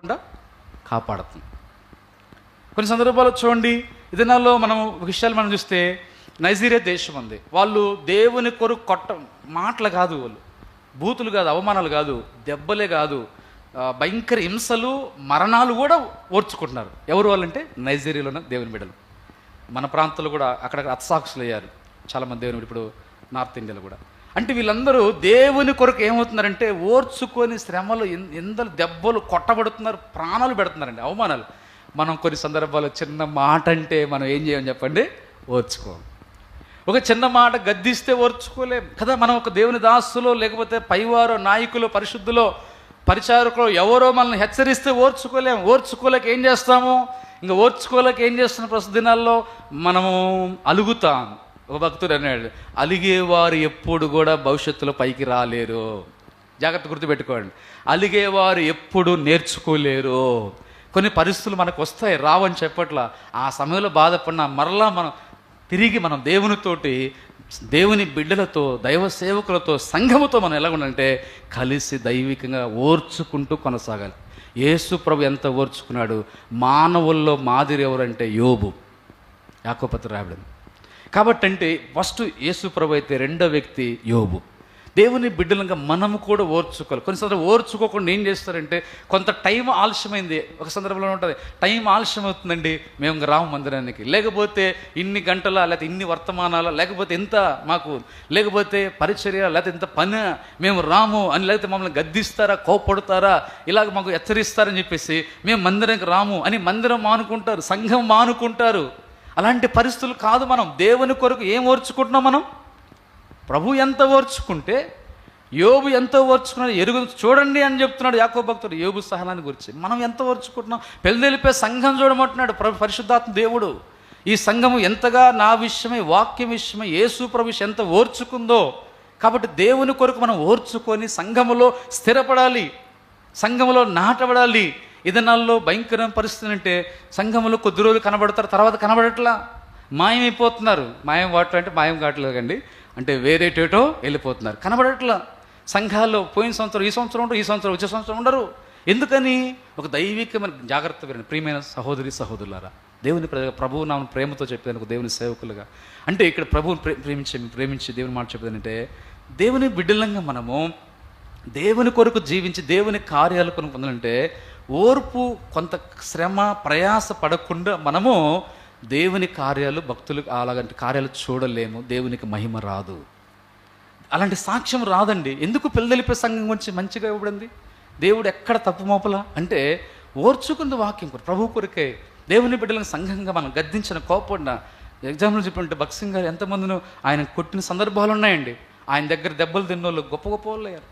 కాకుండా కాపాడుతుంది కొన్ని సందర్భాల్లో చూడండి ఈ దినాల్లో మనం విషయాలు మనం చూస్తే నైజీరియా దేశం ఉంది. వాళ్ళు దేవుని కొరకు కొట్ట మాటలు కాదు వాళ్ళు. బూతులు కాదు అవమానాలు కాదు దెబ్బలే కాదు. భయంకర హింసలు మరణాలు కూడా ఓర్చుకుంటున్నారు. ఎవరు వాళ్ళంటే? నైజీరియాలో ఉన్న దేవుని బిడ్డలు. మన ప్రాంతంలో కూడా అక్కడక్కడ అత్సాక్షులు అయ్యారు. చాలామంది దేవుని ఇప్పుడు నార్త్ ఇండియాలో కూడా. అంటే వీళ్ళందరూ దేవుని కొరకు ఏమవుతున్నారంటే ఓర్చుకొని శ్రమలు ఎందరు దెబ్బలు కొట్టబడుతున్నారు ప్రాణాలు పెడుతున్నారండి అవమానాలు. మనం కొన్ని సందర్భాల్లో చిన్న మాట అంటే మనం ఏం చేయం చెప్పండి? ఓర్చుకోం ఒక చిన్న మాట గద్దిస్తే ఓర్చుకోలేం. కదా మనం ఒక దేవుని దాసులో లేకపోతే పైవారో నాయకులు పరిశుద్ధులో పరిచారకులు ఎవరో మనల్ని హెచ్చరిస్తే ఓర్చుకోలేం. ఓర్చుకోలేక ఏం చేస్తాము? ఇంకా ఓర్చుకోలేక ఏం చేస్తున్న ప్రస్తుత దినాల్లో మనము అలుగుతాం ఒక భక్తుడు అన్నాడు అలిగేవారు ఎప్పుడు కూడా భవిష్యత్తులో పైకి రాలేరు. జాగ్రత్త గుర్తుపెట్టుకోండి. అలిగేవారు ఎప్పుడు నేర్చుకోలేరు. కొన్ని పరిస్థితులు మనకు వస్తాయి రావని చెప్పట్లా. ఆ సమయంలో బాధపడిన మరలా మనం తిరిగి మనం దేవునితోటి దేవుని బిడ్డలతో దైవ సేవకులతో సంఘముతో మనం ఎలా ఉండాలంటే కలిసి దైవికంగా ఓర్చుకుంటూ కొనసాగాలి. యేసు ప్రభు ఎంత ఓర్చుకున్నాడు? మానవుల్లో మాదిరి ఎవరంటే యోబు. యాకోపత్ర రాబడింది కాబట్టి అంటే ఫస్ట్ యేసు ప్రభు అయితే రెండో వ్యక్తి యోబు. దేవుని బిడ్డలంగా మనము కూడా ఓర్చుకోవాలి. కొన్ని సందర్భం ఓర్చుకోకుండా ఏం చేస్తారంటే కొంత టైం ఆలస్యమైంది. ఒక సందర్భంలో ఉంటుంది టైం ఆలస్యం అవుతుందండి మేము రామ రాము మందిరానికి. లేకపోతే ఇన్ని గంటల లేకపోతే ఇన్ని వర్తమానాల లేకపోతే ఎంత మాకు లేకపోతే పరిచర్య లేకపోతే ఇంత పని మేము రాము అని లేకపోతే మమ్మల్ని గద్దిస్తారా కోపడతారా ఇలాగ మాకు హెచ్చరిస్తారని చెప్పేసి మేము మందిరానికి రాము అని మందిరం మానుకుంటారు సంఘం మానుకుంటారు. అలాంటి పరిస్థితులు కాదు మనం. దేవుని కొరకు ఏం ఓర్చుకుంటున్నాం మనం? ప్రభు ఎంత ఓర్చుకుంటే యోబు ఎంత ఓర్చుకున్నాడు ఎరుగు చూడండి అని చెప్తున్నాడు యాకో భక్తుడు. యోబు సహనాన్ని గురించి మనం ఎంత ఓర్చుకుంటున్నాం? పెళ్ళిపే సంఘం చూడమంటున్నాడు ప్రభు పరిశుద్ధాత్మ దేవుడు. ఈ సంఘము ఎంతగా నా విషయమై వాక్యం విషయమై యేసు ప్రభు ఎంత ఓర్చుకుందో. కాబట్టి దేవుని కొరకు మనం ఓర్చుకొని సంఘములో స్థిరపడాలి. సంఘములో నాటబడాలి. ఇదనాల్లో భయంకరమైన పరిస్థితి అంటే సంఘంలో కొద్ది రోజులు కనబడతారు తర్వాత కనబడట్లా? మాయమైపోతున్నారు. మాయం వాటర్ అంటే మాయం కావట్లేదు కండి అంటే వేరేటేటో వెళ్ళిపోతున్నారు. కనబడట్లా? సంఘాల్లో పోయిన సంవత్సరం ఈ సంవత్సరం ఉండరు ఈ సంవత్సరం వచ్చే సంవత్సరం ఉండరు. ఎందుకని? ఒక దైవికమైన జాగ్రత్త వినండి. ప్రియమైన సహోదరి సహోదరులారా దేవుని ప్ర- ప్రభువు నా ప్రేమతో చెప్పేది ఒక దేవుని సేవకులుగా. అంటే ఇక్కడ ప్రభువుని ప్రే ప్రేమించే ప్రేమించి దేవుని మాట చెప్పేదంటే దేవుని బిడ్డలంగా మనము దేవుని కొరకు జీవించి దేవుని కార్యాలు కొరకు పొందాలంటే ఓర్పు కొంత శ్రమ ప్రయాస పడకుండా మనము దేవుని కార్యాలు భక్తులు అలాగంటి కార్యాలు చూడలేము. దేవునికి మహిమ రాదు. అలాంటి సాక్ష్యం రాదండి. ఎందుకు పిల్లలిపే సంఘం గురించి మంచిగా ఇవ్వబడింది? దేవుడు ఎక్కడ తప్పు మోపల? అంటే ఓర్చుకుంది వాక్యం కొరకు ప్రభు కొరకే దేవుని బిడ్డలను సంఘంగా మనం గద్దించిన కోపడిన ఎగ్జాంపుల్ చెప్పినట్టు భక్సింగ్ గారు ఎంతమందిను ఆయన కొట్టిన సందర్భాలు ఉన్నాయండి. ఆయన దగ్గర దెబ్బలు తిన్న వాళ్ళు గొప్ప గొప్ప వాళ్ళు అయ్యారు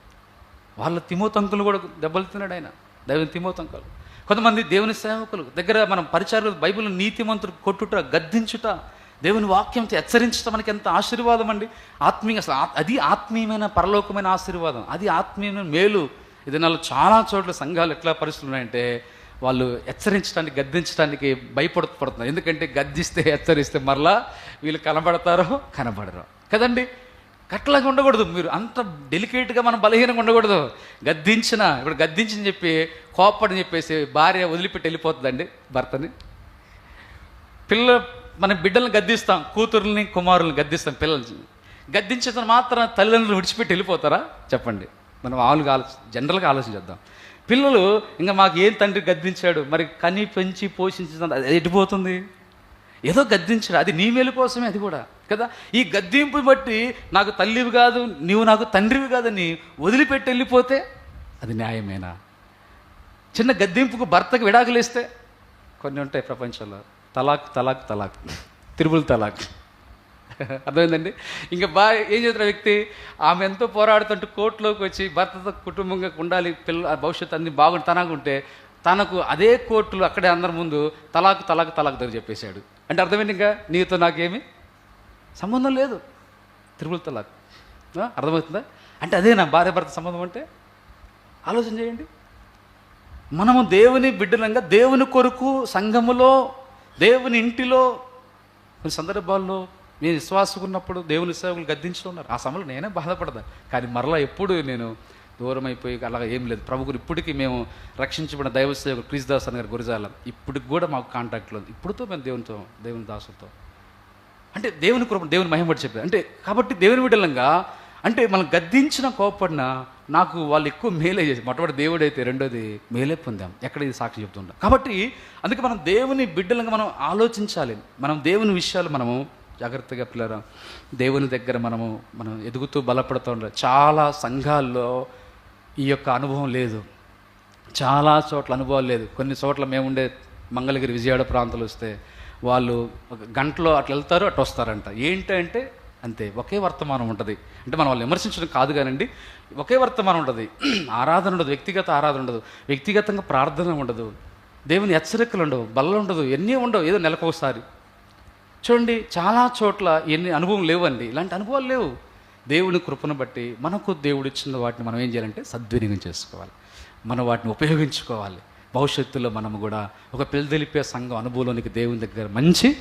వాళ్ళ తిమోతంకులు కూడా దెబ్బలు తిన్నాడు ఆయన. దేవుని తిమోతంకులు కొంతమంది దేవుని సేవకులు దగ్గర మనం పరిచారులు బైబిల్ నీతిమంతుడు కొట్టుట గద్దించుట దేవుని వాక్యంతో హెచ్చరించడం మనకి ఎంత ఆశీర్వాదం అండి. ఆత్మీయ అసలు అది ఆత్మీయమైన పరలోకమైన ఆశీర్వాదం. అది ఆత్మీయమైన మేలు. ఇది నాలో చాలా చోట్ల సంఘాలు ఎట్లా పరిస్థితులు ఉన్నాయంటే వాళ్ళు హెచ్చరించడానికి గద్దించడానికి భయపడుతున్నారు ఎందుకంటే గద్దిస్తే హెచ్చరిస్తే మరలా వీళ్ళు కనబడతారో కనబడరు. కదండి? కట్లాగా ఉండకూడదు. మీరు అంత డెలికేట్గా మనం బలహీనంగా ఉండకూడదు. గద్దించిన ఇప్పుడు గద్దించని చెప్పి కోపడని చెప్పేసి భార్య వదిలిపెట్టి వెళ్ళిపోతుందండి భర్తని. పిల్ల మన బిడ్డలను గద్దిస్తాం కూతుర్ని కుమారుల్ని గద్దిస్తాం పిల్లల్ని. గద్దించిన మాత్రం తల్లిదండ్రులు విడిచిపెట్టి వెళ్ళిపోతారా? చెప్పండి. మనం ఆలుగా ఆలోచి జనరల్గా ఆలోచించేద్దాం పిల్లలు ఇంకా మాకు ఏం తండ్రి గద్దించాడు? మరి కని పెంచి పోషించిన అది ఎటుపోతుంది ఏదో గద్దించరా. అది నీ మేలు కోసమే అది కూడా కదా? ఈ గద్దింపు బట్టి నాకు తల్లివి కాదు నీవు నాకు తండ్రివి కాదని వదిలిపెట్టి వెళ్ళిపోతే అది న్యాయమేనా? చిన్న గద్దింపుకు భర్తకు విడాకులు ఇస్తే కొన్ని ఉంటాయి ప్రపంచంలో. తలాక్ తలాక్ తలాక్. తిరుమల తలాక్. అర్థమైందండి? ఇంకా బాగా ఏం చేస్తున్న వ్యక్తి? ఆమె ఎంతో పోరాడుతుంటే కోర్టులోకి వచ్చి భర్తతో కుటుంబంగా ఉండాలి పిల్ల భవిష్యత్తు అన్ని బాగుండి తనకుంటే తనకు అదే కోర్టులో అక్కడే అందరి ముందు తలాక్ తలాక్ తలాక్ దగ్గర చెప్పేశాడు. అంటే అర్థమైంది ఇంకా? నీతో నాకేమి సంబంధం లేదు. త్రిపుల్ తలాక్. అర్థమవుతుందా? అంటే అదే నా భార్య భర్త సంబంధం అంటే? ఆలోచన చేయండి. మనము దేవుని బిడ్డలంగా దేవుని కొరకు సంఘములో దేవుని ఇంటిలో కొన్ని సందర్భాల్లో నేను విశ్వాసుకున్నప్పుడు దేవుని సేవకులు గద్దించుకున్నారు ఆ సమయంలో నేనే బాధపడదా కానీ మరలా ఎప్పుడు నేను దూరం అయిపోయి అలాగ ఏం లేదు. ప్రభు ఇప్పటికీ మేము రక్షించబడిన దైవ సేవకుడు క్రీస్దాస్ అని గారు గురిజాలం. ఇప్పటికి కూడా మాకు కాంటాక్ట్లో ఉంది. ఇప్పుడుతో మేము దేవునితో దేవుని దాసులతో. అంటే దేవుని కృప దేవుని మహిమపడి చెప్పారు అంటే కాబట్టి దేవుని విడలంగా అంటే మనం గద్దించిన కోపడిన నాకు వాళ్ళు ఎక్కువ మేలే చేసి మొట్టమొదటి దేవుడు అయితే రెండోది మేలే పొందాం. ఎక్కడ ఇది సాక్షి చెప్తుంటాం కాబట్టి అందుకే మనం దేవుని బిడ్డలంగా మనం ఆలోచించాలి. మనం దేవుని విషయాలు మనము జాగ్రత్తగా పిల్లరా దేవుని దగ్గర మనము మనం ఎదుగుతూ బలపడుతూ ఉండాలి. చాలా సంఘాల్లో ఈ యొక్క అనుభవం లేదు. చాలా చోట్ల అనుభవం లేదు. కొన్ని చోట్ల మేము ఉండే మంగళగిరి విజయవాడ ప్రాంతాలు వస్తే వాళ్ళు ఒక గంటలో అట్లా వెళ్తారు అట్లా వస్తారంట. ఏంటంటే అంతే. ఒకే వర్తమానం ఉంటుంది. అంటే మనం వాళ్ళు విమర్శించడం కాదు కానండి ఒకే వర్తమానం ఉంటుంది. ఆరాధన ఉండదు వ్యక్తిగత ఆరాధన ఉండదు. వ్యక్తిగతంగా ప్రార్థన ఉండదు. దేవుని హెచ్చరికలు ఉండవు బల్ల ఉండదు ఎన్ని ఉండవు. ఏదో నెలకొకసారి చూడండి చాలా చోట్ల ఎన్ని అనుభవం లేవండి. ఇలాంటి అనుభవాలు లేవు. దేవుని కృపను బట్టి మనకు దేవుడు ఇచ్చిన వాటిని మనం ఏం చేయాలంటే సద్వినియోగం చేసుకోవాలి. మనం వాటిని ఉపయోగించుకోవాలి. భవిష్యత్తులో మనం కూడా ఒక పిల్లదెలిపే సంఘం అనుభవంలోనికి దేవుని దగ్గర మంచి